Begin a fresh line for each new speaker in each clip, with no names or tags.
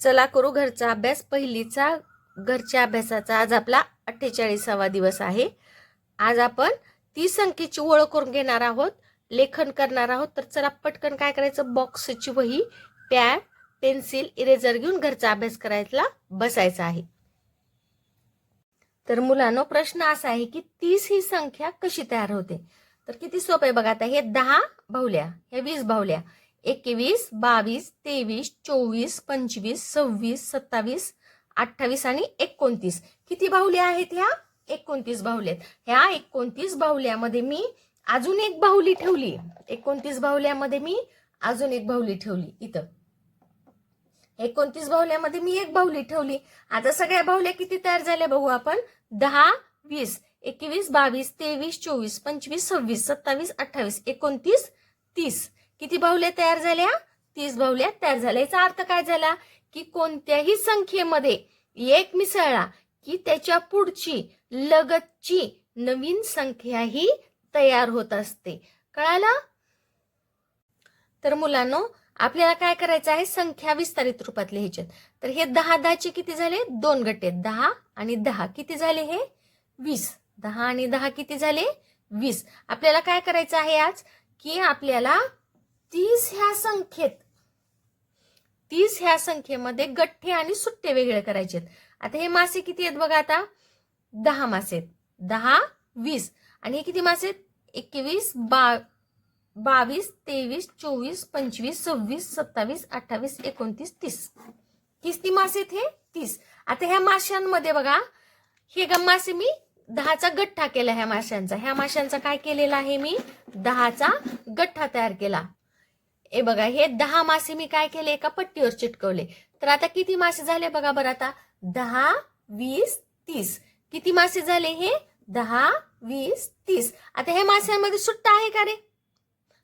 चला करू घरचा अभ्यास. पहिलीचा घरच्या अभ्यासाचा आज आपला अठ्ठेचाळीसावा दिवस आहे. आज आपण ती संख्येची ओळख करून घेणार आहोत. लेखन करणार आहोत. तर चला पटकन काय करायचं? बॉक्सची वही पॅड पेन्सिल इरेजर घेऊन घरचा अभ्यास करायला बसायचा आहे. तर मुलांनो प्रश्न असा आहे की तीस ही संख्या कशी तयार होते? तर किती सोपे बघा आता. हे दहा बाहुल्या हे वीस बाहुल्या एकवीस बावीस तेवीस चोवीस पंचवीस सव्वीस सत्तावीस अठ्ठावीस आणि एकोणतीस. किती बाहुल्या आहेत ह्या? एकोणतीस बाहुल्या आहेत. ह्या एकोणतीस बाहुल्यामध्ये मी अजून एक बाहुली ठेवली. एकोणतीस बाहुल्यामध्ये मी अजून एक बाहुली ठेवली. इथं. एकोणतीस बाहुल्यामध्ये मी एक बाहुली ठेवली. आता सगळ्या बाहुल्या किती तयार झाल्या बघू आपण? दहा वीस. एकवीस बावीस तेवीस चोवीस पंचवीस सव्वीस सत्तावीस अठ्ठावीस. एकोणतीस तीस. किती बाहुल्या तयार झाल्या? तीस बाहुल्या तयार झाल्या याचा अर्थ काय झाला? की कोणत्याही संख्येमध्ये एक मिसळला की त्याच्या पुढची लगतची नवीन संख्या ही तयार होत असते. कळालं? तर मुलांनो आपल्याला काय करायचं आहे? संख्या विस्तारित रूपात लिहायचे तर हे दहा दहाचे किती झाले? दोन गट. आहेत दहा आणि दहा. किती झाले हे? वीस. दहा आणि दहा किती झाले? वीस. आपल्याला काय करायचं आहे आज? की आपल्याला तीस ह्या संख्येत तीस ह्या संख्येमध्ये गठ्ठे आणि सुट्टे वेगळे करायचे आहेत. आता हे मासे किती आहेत बघा आता? दहा मासे आहेत. दहा वीस. आणि हे किती मासे आहेत? एकवीस बा बावीस तेवीस चोवीस पंचवीस सव्वीस सत्तावीस अठ्ठावीस एकोणतीस तीस. किती मासे आहेत हे? तीस. आता ह्या माशांमध्ये बघा हे ग मासे मी दहाचा गठ्ठा केला ह्या माशांचा. ह्या माशांचा काय केलेला आहे मी? दहाचा गठ्ठा तयार केला. हे बघा हे दहा मासे मी काय केले? एका पट्टीवर चिटकवले. तर आता किती मासे झाले बघा बरं आता? दहा वीस तीस. किती मासे झाले हे? दहा वीस तीस. आता हे माशांमध्ये सुट्टा आहे का रे?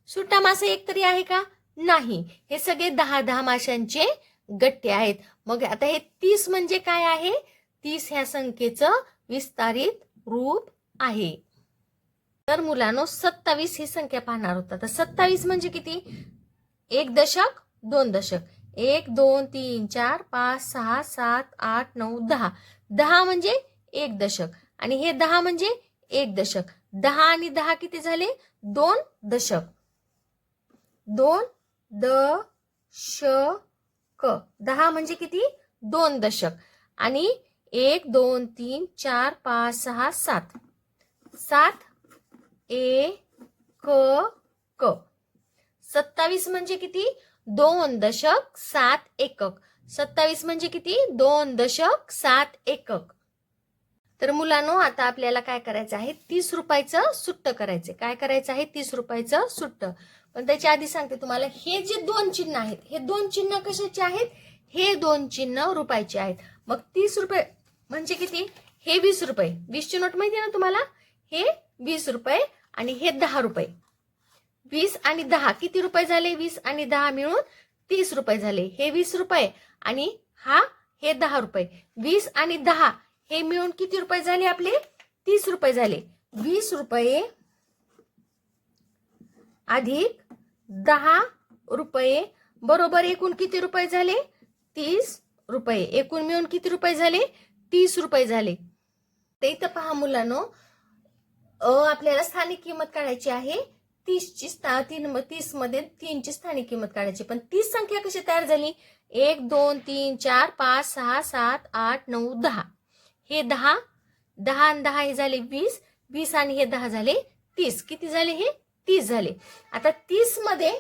सुट्टा मासे एक तरी आहे का? नाही. हे सगळे दहा दहा माशांचे गट्टे आहेत. मग आता हे तीस म्हणजे काय आहे? तीस ह्या संख्येचं विस्तारित रूप आहे. तर मुलांनो सत्तावीस ही संख्या पाहणार होता तर सत्तावीस म्हणजे किती? एक दशक दोन दशक. एक दोन तीन चार पाच सहा सात आठ नऊ दहा. दहा म्हणजे एक दशक. आणि हे दहा म्हणजे एक दशक. दहा आणि दहा किती झाले? दोन दशक. दोन द श क दहा म्हणजे किती? दोन दशक. आणि एक दोन तीन चार पाच सहा सात. सात ए क क. सत्तावीस म्हणजे किती? दोन दशक सात एकक. सत्तावीस म्हणजे किती? दोन दशक सात एकक. तर मुलांनो आता आपल्याला काय करायचं आहे? तीस रुपयाचं सुट्ट करायचं काय करायचं आहे? तीस रुपयाचं सुट्ट. पण त्याच्या आधी सांगते तुम्हाला हे जे दोन चिन्ह आहेत हे दोन चिन्ह कशाचे आहेत? हे दोन चिन्ह रुपयाचे आहेत. मग तीस रुपये म्हणजे किती? हे वीस रुपये. वीसची नोट माहिती आहे ना तुम्हाला? हे वीस रुपये आणि हे दहा रुपये. वीस आणि दहा. किती रुपये झाले वीस आणि दहा मिळून तीस रुपये झाले? हे वीस रुपये आणि हा हे दहा रुपये. वीस आणि दहा हे मिळून किती रुपये झाले आपले? तीस रुपये झाले. वीस रुपये अधिक दहा रुपये बरोबर एकूण किती रुपये झाले? तीस रुपये. एकूण मिळून किती रुपये झाले? तीस रुपये झाले. ते इथं पहा मुलांनो आपल्याला स्थानिक किंमत काढायची आहे. तीसची स्था तीन तीसमध्ये तीनची स्थानिक किंमत काढायची. पण तीस संख्या कशी तयार झाली? एक दोन तीन चार पाच सहा सात आठ नऊ दहा. हे दहा दहा आणि दहा हे झाले वीस वीस आणि हे दहा झाले तीस. किती झाले हे? तीस झाले. आता तीसमध्ये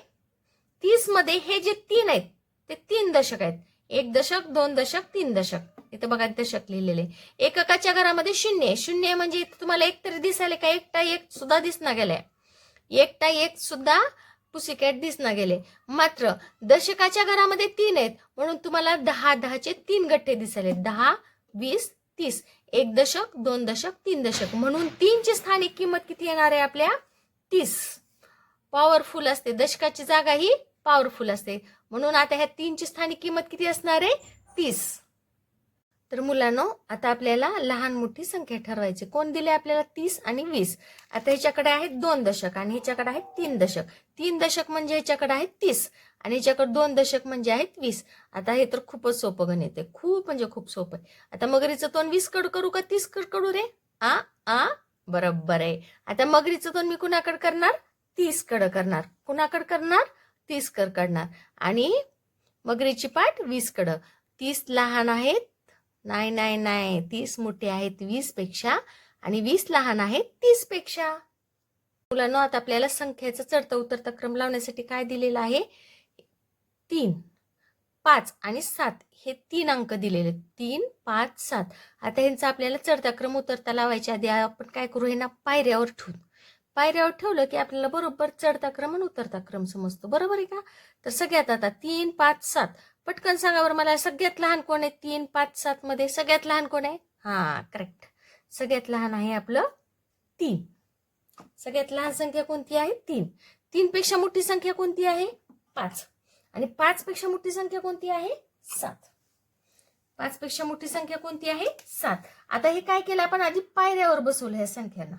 तीसमध्ये हे जे तीन आहेत ते तीन दशक आहेत. एक दशक दोन दशक तीन दशक. इथं बघा दशक लिहिलेले. एककाच्या घरामध्ये शून्य शून्य म्हणजे इथं तुम्हाला एक तरी दिसायला का? एकटा एक सुद्धा दिसना गेलाय. एकटा एक सुद्धा पुसिकॅट दिसना गेले. मात्र दशकाच्या घरामध्ये तीन आहेत म्हणून तुम्हाला दहा दहाचे तीन गठ्ठे दिसायले. दहा वीस तीस. एक दशक दोन दशक तीन दशक. म्हणून तीनची स्थानिक किंमत किती येणार आहे आपल्या? तीस. पॉवरफुल असते. दशकाची जागा ही पॉवरफुल असते. म्हणून आता ह्या तीनची स्थानिक किंमत किती असणार आहे? तीस. तर मुलांनो आता आपल्याला लहान मोठी संख्या ठरवायची. कोण दिले आपल्याला तीस आणि वीस? आता ह्याच्याकडे आहेत दोन दशक आणि ह्याच्याकडे आहेत तीन दशक. तीन दशक म्हणजे ह्याच्याकडे आहेत तीस आणि ह्याच्याकडे दोन दशक म्हणजे आहेत वीस. आता हे तर खूपच सोपं गणित आहे. खूप म्हणजे खूप सोपं आहे. आता मगरीचं तोंड वीस कड करू का तीस कड करू रे? आ आ बरोबर आहे. आता मगरीचं तोंड मी कुणाकडे करणार? तीस कड करणार. कुणाकडे करणार? तीस कड करणार. आणि मगरीची पाठ वीस कड. तीस लहान आहेत नाही नाही नाही. तीस मोठे आहेत वीसपेक्षा आणि वीस लहान आहेत तीसपेक्षा. मुलांना आता आपल्याला संख्येचं चढता उतरता क्रम लावण्यासाठी काय दिलेलं आहे? तीन पाच आणि सात. हे तीन अंक दिलेले तीन पाच सात. आता ह्यांचा आपल्याला चढता क्रम उतरता लावायच्या आधी आपण काय करू? ह्यांना पायऱ्यावर ठेवून. पायऱ्यावर ठेवलं की आपल्याला बरोबर चढता क्रम आणि उतरता क्रम समजतो. बरोबर आहे का? तर सगळ्यात आता तीन पाच सात. पटकन सांगा बरं मला सगळ्यात लहान कोण आहे तीन पाच सात मध्ये सगळ्यात लहान कोण आहे? हा करेक्ट सगळ्यात लहान आहे आपलं तीन. सगळ्यात लहान संख्या कोणती आहे? तीन. तीन पेक्षा मोठी संख्या कोणती आहे? पाच. आणि पाच पेक्षा मोठी संख्या कोणती आहे? सात. पाच पेक्षा मोठी संख्या कोणती आहे? सात. आता हे काय केलं? आपण आधी पायऱ्यावर बसवलं ह्या संख्यांना.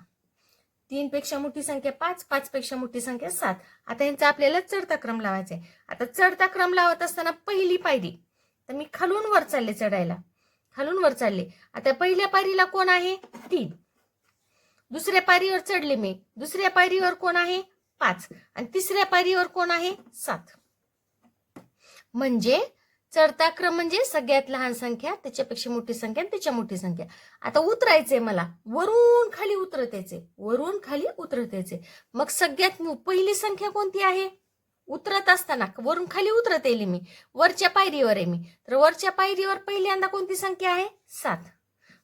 तीन पेक्षा मोठी संख्या पाच पाच पेक्षा मोठी संख्या सात. आता यांचा आपल्याला चढता क्रम लावायचा आहे. आता चढता क्रम लावत असताना पहिली पायरी. तर मी खालून वर चालले चढायला. खालून वर चालले. आता पहिल्या पायरीला कोण आहे? तीन. दुसऱ्या पायरीवर चढले मी. दुसऱ्या पायरीवर कोण आहे? पाच. आणि तिसऱ्या पायरीवर कोण आहे? सात. म्हणजे चढता क्रम म्हणजे सगळ्यात लहान संख्या त्याच्यापेक्षा मोठी संख्या आणि त्याच्या मोठी संख्या. आता उतरायचंय मला. वरून खाली उतरत यायचे वरून खाली उतरतायचे मग सगळ्यात पहिली संख्या कोणती आहे? उतरत असताना. वरून खाली उतरत येईल मी. वरच्या पायरीवर आहे मी. तर वरच्या पायरीवर पहिल्यांदा कोणती संख्या आहे? सात.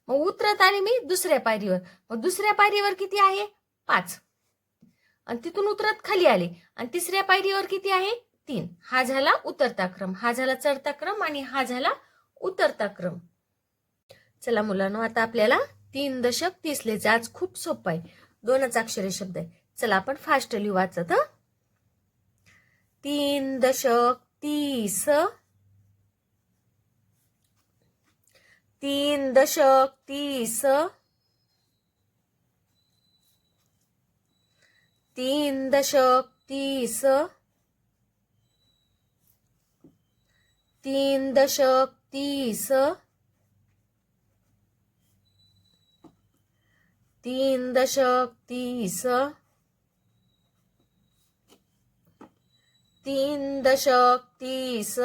मग उतरत आले मी दुसऱ्या पायरीवर. मग दुसऱ्या पायरीवर किती आहे? पाच. आणि तिथून उतरत खाली आले. आणि तिसऱ्या पायरीवर किती आहे? तीन. हा झाला उतरता क्रम हा झाला चढता क्रम आणि हा झाला उतरता क्रम चला मुलांनो आता आपल्याला तीन दशक तीस जाच आज खूप सोपं आहे. दोनच अक्षरे शब्द आहे. चला आपण फास्ट लिहू वाचत हं. तीन दशक तीस. तीन दशक तीस. तीन दशक तीस. तीन दशक तीस. तीन दशक तीस. तीन दशक तीस.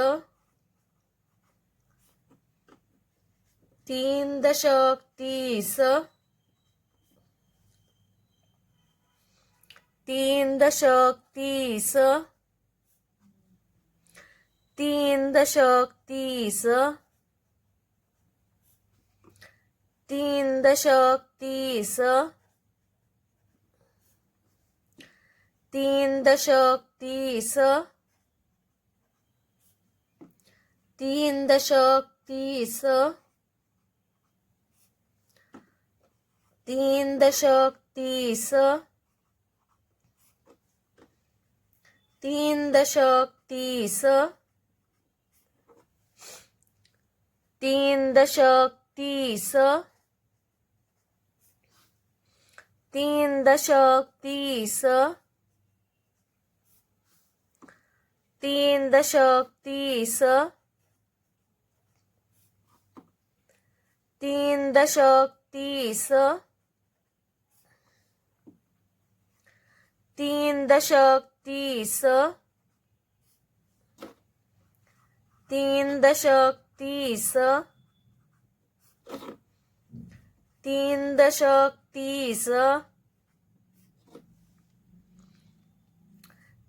तीन दशक तीस. तीन दशक तीस. तीन दशक तीस. तीन दशक तीस. तीन दशक तीस. तीन दशक तीस. तीन दशक तीस. तीन दशक तीस. तीन दशक तीस. तीन दशक तीस. तीन दशक तीस. तीन दशक तीस. तीन दशक तीस. तीन दशक तीस. तीन दशक तीस.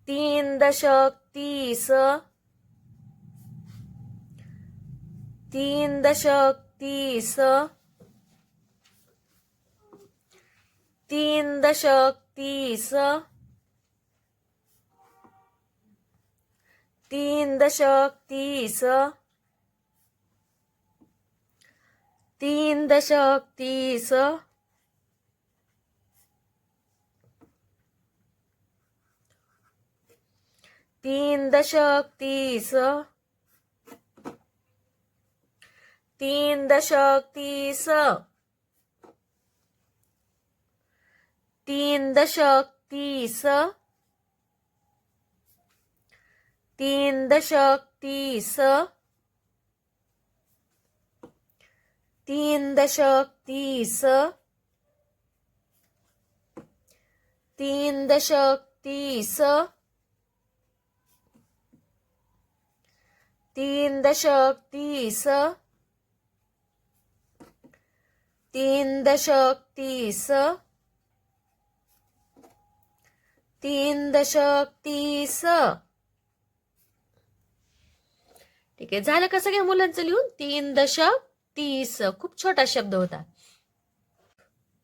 तीन दशक तीस. तीन दशक तीस. तीन दशक तीस. तीन दशक तीस. तीन दशक तीस. तीन दशक तीस. तीन दशक तीस. तीन दशक तीस. तीन दशक तीस. तीन दशक तीस. तीन दशक तीस. तीन दशक तीस. तीन दशक तीस. तीन दशक तीस. ठीक आहे झालं कसं घ्या मुलांचं लिहून? तीन दशक तीस खूप छोटा शब्द होता.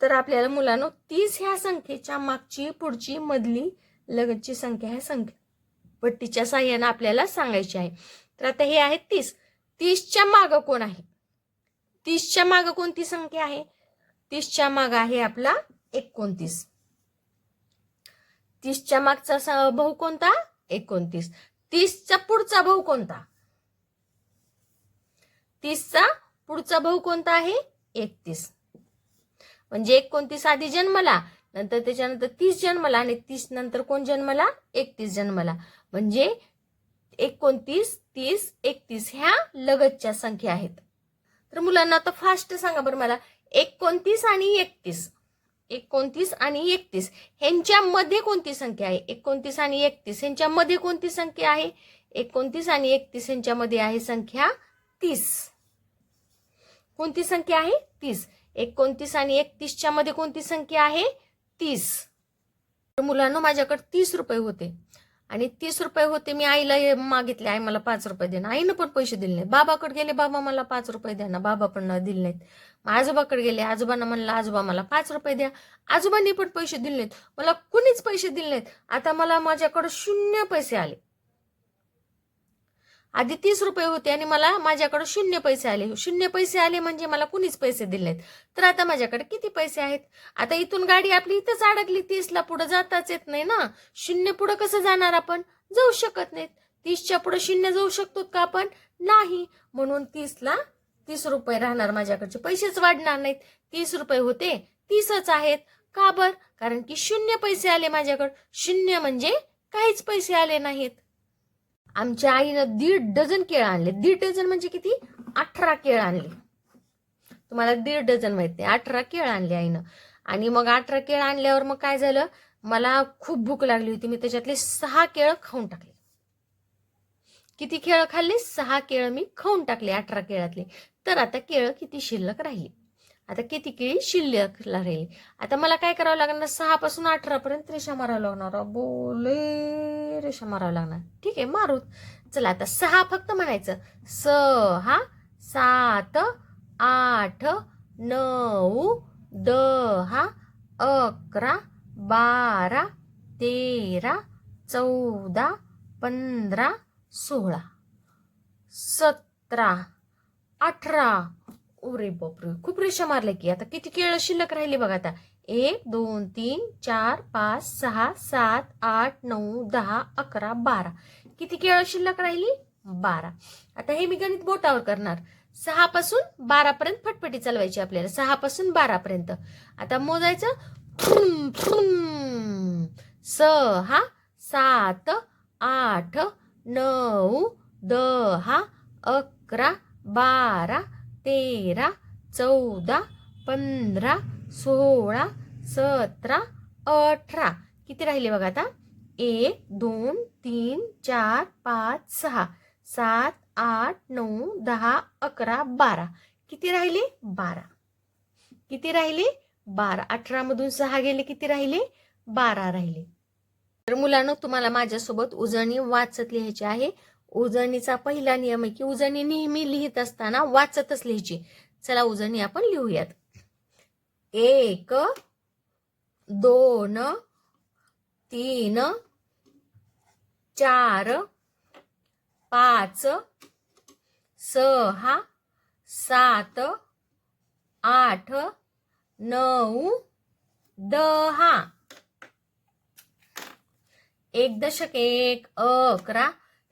तर आपल्याला मुलांनो तीस ह्या संख्येच्या मागची पुढची मधली लगतची संख्या ह्या संख्या पट्टीच्या साह्यानं आपल्याला सांगायची आहे. तर आता हे आहे तीस. तीसच्या मागं कोण आहे? तीसच्या मागं कोणती संख्या आहे? तीसच्या मागं आहे आपला एकोणतीस. तीसच्या मागचा भाऊ कोणता? एकोणतीस. तीसचा पुढचा भाऊ कोणता? तीसचा पुढचा भाऊ कोणता आहे? एकतीस. म्हणजे एकोणतीस आधी जन्मला? नंतर त्याच्यानंतर तीस जन्मला आणि तीस नंतर कोण जन्मला? एकतीस जन्मला. म्हणजे एकोणतीस तीस एकतीस ह्या लगतच्या संख्या आहेत. तर मुलांना आता फास्ट सांगा बरं मला. एकोणतीस आणि एकतीस. एकोणतीस आणि एकतीस. ह्यांच्यामध्ये कोणती संख्या आहे? एकोणतीस आणि एकतीस. ह्यांच्यामध्ये कोणती संख्या आहे? एकोणतीस आणि एकतीस ह्यांच्यामध्ये आहे संख्या तीस. कोणती संख्या आहे? तीस. एकोणतीस आणि एकतीसच्या मध्ये कोणती संख्या आहे? तीस. तर मुलांना माझ्याकडे तीस रुपये होते. आणि तीस रुपये होते मी आईला हे मागितले. आई मला पाच रुपये दे ना. आईनं पण पैसे दिले नाहीत. बाबाकडे गेले बाबा मला पाच रुपये द्या ना. बाबा पण दिले नाहीत. मग आजोबाकडे गेले आजोबांना म्हणलं आजोबा मला पाच रुपये द्या. आजोबांनी पण पैसे दिले नाहीत. मला कुणीच पैसे दिले नाहीत. आता मला माझ्याकडे शून्य पैसे आले. आधी तीस रुपये होते आणि मला माझ्याकडे शून्य पैसे आले. शून्य पैसे आले म्हणजे मला कुणीच पैसे दिले नाहीत तर आता माझ्याकडे किती पैसे आहेत? आता इथून गाडी आपली इथंच अडकली तीसला पुढे जाताच येत नाही ना? शून्य पुढे कसं जाणार आपण? जाऊ शकत नाहीत. तीसच्या पुढे शून्य जाऊ शकतो का आपण? नाही. म्हणून तीसला तीस रुपये राहणार माझ्याकडचे. पैसेच वाढणार नाहीत. तीस रुपये होते. तीसच आहेत. का बर? कारण की शून्य पैसे आले माझ्याकडे. शून्य म्हणजे काहीच पैसे आले नाहीत. आमच्या आईनं दीड डझन केळ आणले. दीड डझन म्हणजे किती? अठरा केळ आणले. तुम्हाला दीड डझन माहिती नाही अठरा केळ आणले आईनं. आणि मग अठरा केळ आणल्यावर मग काय झालं? मला खूप भूक लागली होती. मी त्याच्यातले सहा केळं खाऊन टाकले. किती केळं खाल्ले? सहा केळं मी खाऊन टाकले अठरा केळातले. तर आता केळं किती शिल्लक राहिली? आता किती केळी शिल्लक राहील? आता मला काय करावं लागणार? सहा पासून अठरा पर्यंत रेषा मारावं लागणार. बोले रेषा मारावं लागणार. ठीक आहे मारू. चला आता सहा फक्त म्हणायचं. सहा सात आठ नऊ दहा अकरा बारा तेरा चौदा पंधरा सोळा सतरा अठरा ओरे बापरे खूप रेषा मारल्या की. आता किती केळं शिल्लक राहिली बघा आता. एक दोन तीन चार पाच सहा सात आठ नऊ दहा अकरा बारा. किती केळं शिल्लक राहिली? बारा. आता हे मी गणित बोटावर करणार. सहा पासून बारा पर्यंत फटफटी चालवायची आपल्याला. सहा पासून बारा पर्यंत आता मोजायचं सहा सात आठ नऊ दहा अकरा बारा. तेरा चौदा पंधरा सोळा सतरा अठरा. किती राहिले बघा आता? एक दोन तीन चार पाच सहा. सात आठ नऊ दहा अकरा बारा. किती राहिले? बारा. किती राहिले? बारा. अठरामधून सहा गेले किती राहिले? बारा राहिले. तर मुलांनो तुम्हाला माझ्यासोबत उजळणी वाचत लिहायची आहे. उजळणीचा पहिला नियम आहे की उजळणी नेहमी लिहित असताना वाचतच लिहायची. चला उजळणी आपण लिहूयात. एक दोन तीन चार पाच सहा सात आठ नऊ दहा. एक दशक एक अकरा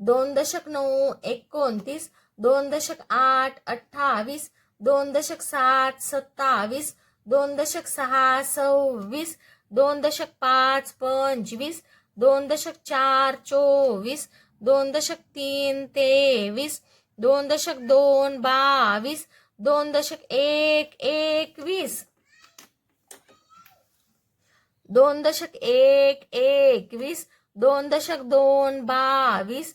दोन दशक नऊ एकोणतीस दोन दशक आठ अठ्ठावीस दोन दशक सात सत्तावीस दोन दशक सहा सव्वीस दोन दशक पाच पंचवीस दोन दशक चार चोवीस दोन दशक तीन तेवीस दोन दशक दोन बावीस दोन दशक एक एकवीस दोन दशक एक एकवीस दोन दशक दोन बावीस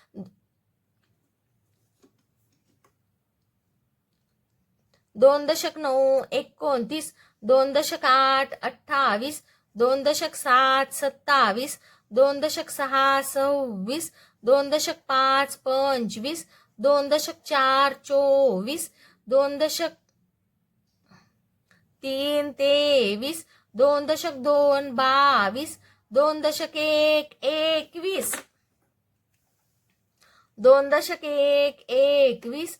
दोन दशक नऊ एकोणतीस दोन दशक आठ अठ्ठावीस दोन दशक सात सत्तावीस दोन दशक सहा सव्वीस दोन दशक पाच पंचवीस दोन दशक चार चोवीस दोन दशक तीन तेवीस दोन दशक दोन बावीस दोन दशक एक एकवीस दोन दशक एक एकवीस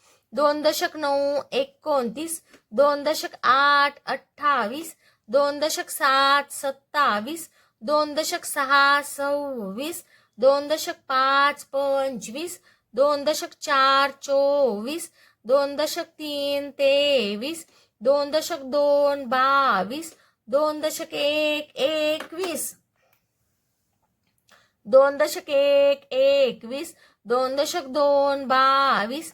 दोन दशक नऊ एकोणतीस दोन दशक आठ अठ्ठावीस दोन दशक सात सत्तावीस दोन दशक सहा सव्वीस दोन दशक पाच पंचवीस दोन दशक चार चोवीस दोन दशक तीन तेवीस दोन दशक दोन बावीस दोन दशक एक एकवीस दोन दशक एक एकवीस दोन दशक दोन बावीस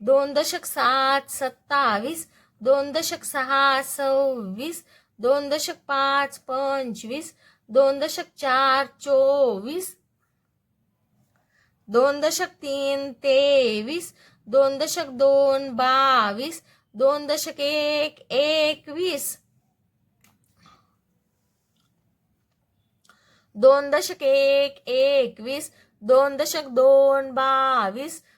दोन दशक सात सत्तावीस दोन दशक सहा सव्वीस दोन दशक पाच पंचवीस दोन दशक चार चोवीस दोन दशक तीन तेवीस दोन दशक दोन बावीस दोन दशक एक एकवीस दोन दशक एक एकवीस दोन दशक दोन बावीस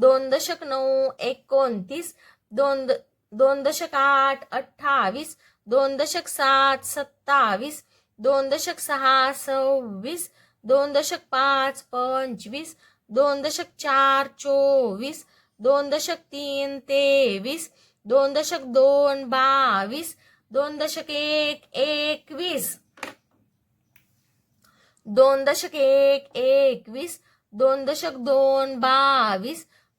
दोन दशक नऊ एकोणतीस दोन द- दोन दशक आठ अठ्ठावीस दोन दशक सात सत्तावीस दोन दशक सहा सव्वीस दोन दशक पाच पंचवीस दोन दशक चार चोवीस दोन दशक तीन तेवीस दोन दशक दोन बावीस दोन दशक एक एकवीस दोन दशक एक एकवीस दोन दशक दोन बावीस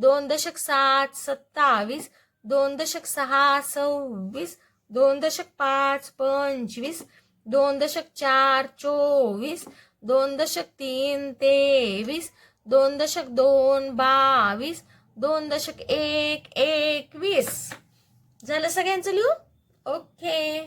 दोन दशक सात सत्तावीस दोन दशक सहा सव्वीस दोन दशक पाच पंचवीस दोन दशक चार चोवीस दोन दशक तीन तेवीस दोन दशक दोन बावीस दोन दशक एक एकवीस. झालं सगळ्यांचं लिहू ओके.